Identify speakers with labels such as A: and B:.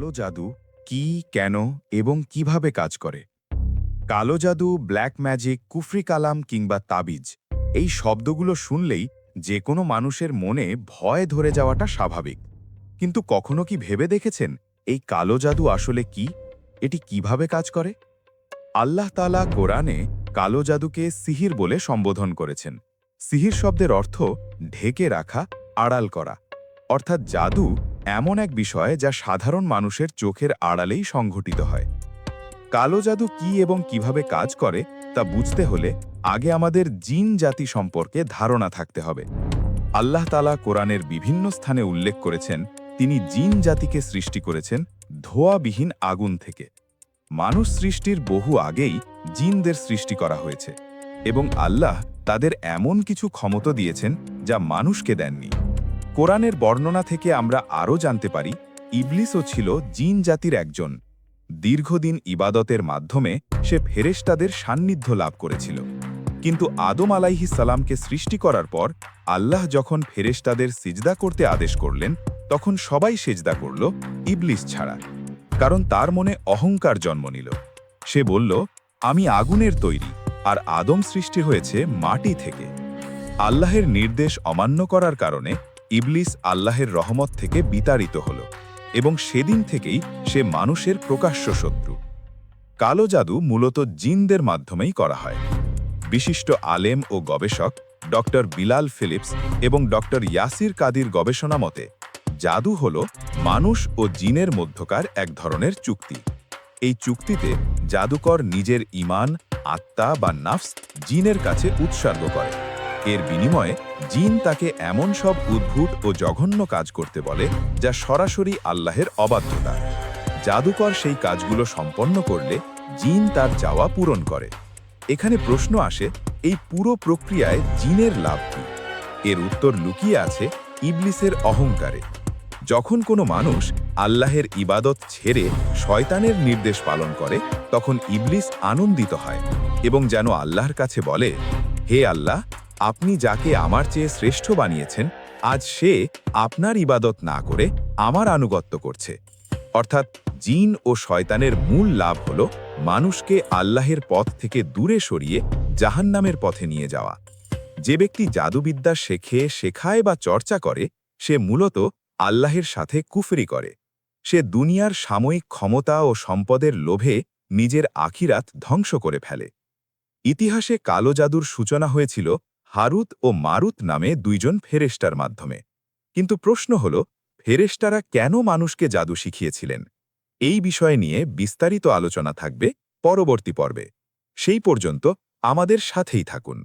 A: কালো জাদু কি, কেন এবং কীভাবে কাজ করে? কালো জাদু, ব্ল্যাক ম্যাজিক, কুফরি কালাম কিংবা তাবিজ, এই শব্দগুলো শুনলেই যে কোনো মানুষের মনে ভয় ধরে যাওয়াটা স্বাভাবিক। কিন্তু কখনো কি ভেবে দেখেছেন এই কালো জাদু আসলে কি? এটি কীভাবে কাজ করে? আল্লাহ তালা কোরআনে কালো জাদুকে সিহির বলে সম্বোধন করেছেন। সিহির শব্দের অর্থ ঢেকে রাখা, আড়াল করা। অর্থাৎ জাদু এমন এক বিষয় যা সাধারণ মানুষের চোখের আড়ালেই সংঘটিত হয়। কালো জাদু কি এবং কীভাবে কাজ করে তা বুঝতে হলে আগে আমাদের জিন জাতি সম্পর্কে ধারণা থাকতে হবে। আল্লাহ তালা কোরআনের বিভিন্ন স্থানে উল্লেখ করেছেন, তিনি জিন জাতিকে সৃষ্টি করেছেন ধোয়াবিহীন আগুন থেকে। মানুষ সৃষ্টির বহু আগেই জিনদের সৃষ্টি করা হয়েছে এবং আল্লাহ তাদের এমন কিছু ক্ষমতা দিয়েছেন যা মানুষকে দেননি। কোরআনের বর্ণনা থেকে আমরা আরও জানতে পারি, ইবলিসও ছিল জিন জাতির একজন। দীর্ঘদিন ইবাদতের মাধ্যমে সে ফেরেশতাদের সান্নিধ্য লাভ করেছিল। কিন্তু আদম আলাইহি সালামকে সৃষ্টি করার পর আল্লাহ যখন ফেরেশতাদের সিজদা করতে আদেশ করলেন, তখন সবাই সেজদা করল ইবলিস ছাড়া। কারণ তার মনে অহংকার জন্ম নিল। সে বলল, আমি আগুনের তৈরি, আর আদম সৃষ্টি হয়েছে মাটি থেকে। আল্লাহের নির্দেশ অমান্য করার কারণে ইবলিস আল্লাহের রহমত থেকে বিতাড়িত হল এবং সেদিন থেকেই সে মানুষের প্রকাশ্য শত্রু। কালো জাদু মূলত জিনদের মাধ্যমেই করা হয়। বিশিষ্ট আলেম ও গবেষক ডক্টর বিলাল ফিলিপস এবং ডক্টর ইয়াসির কাদির গবেষণা মতে, জাদু হল মানুষ ও জিনের মধ্যকার এক ধরনের চুক্তি। এই চুক্তিতে জাদুকর নিজের ইমান আত্মা বা নাফস জিনের কাছে উৎসর্গ করে। এর বিনিময়ে জিন তাকে এমন সব উদ্ভূত ও জঘন্য কাজ করতে বলে, যা সরাসরি আল্লাহের অবাধ্যতা। জাদুকর সেই কাজগুলো সম্পন্ন করলে জিন তার চাওয়া পূরণ করে। এখানে প্রশ্ন আসে, এই পুরো প্রক্রিয়ায় জিনের লাভ কি? এর উত্তর লুকিয়ে আছে ইবলিসের অহংকারে। যখন কোনো মানুষ আল্লাহের ইবাদত ছেড়ে শয়তানের নির্দেশ পালন করে, তখন ইবলিস আনন্দিত হয় এবং যেন আল্লাহর কাছে বলে, হে আল্লাহ আপনি যাকে আমার চেয়ে শ্রেষ্ঠ বানিয়েছেন, আজ সে আপনার ইবাদত না করে আমার আনুগত্য করছে। অর্থাৎ জিন ও শয়তানের মূল লাভ হল মানুষকে আল্লাহের পথ থেকে দূরে সরিয়ে জাহান্নামের পথে নিয়ে যাওয়া। যে ব্যক্তি জাদুবিদ্যা শেখে, শেখায় বা চর্চা করে, সে মূলত আল্লাহের সাথে কুফরি করে। সে দুনিয়ার সাময়িক ক্ষমতা ও সম্পদের লোভে নিজের আখিরাত ধ্বংস করে ফেলে। ইতিহাসে কালো জাদুর সূচনা হয়েছিল হারুত ও মারুত নামে দুইজন ফেরেস্টার মাধ্যমে। কিন্তু প্রশ্ন হল ফেরেস্টারা কেন মানুষকে জাদু শিখিয়েছিলেন? এই বিষয় নিয়ে বিস্তারিত আলোচনা থাকবে পরবর্তী পর্বে। সেই পর্যন্ত আমাদের সাথেই থাকুন।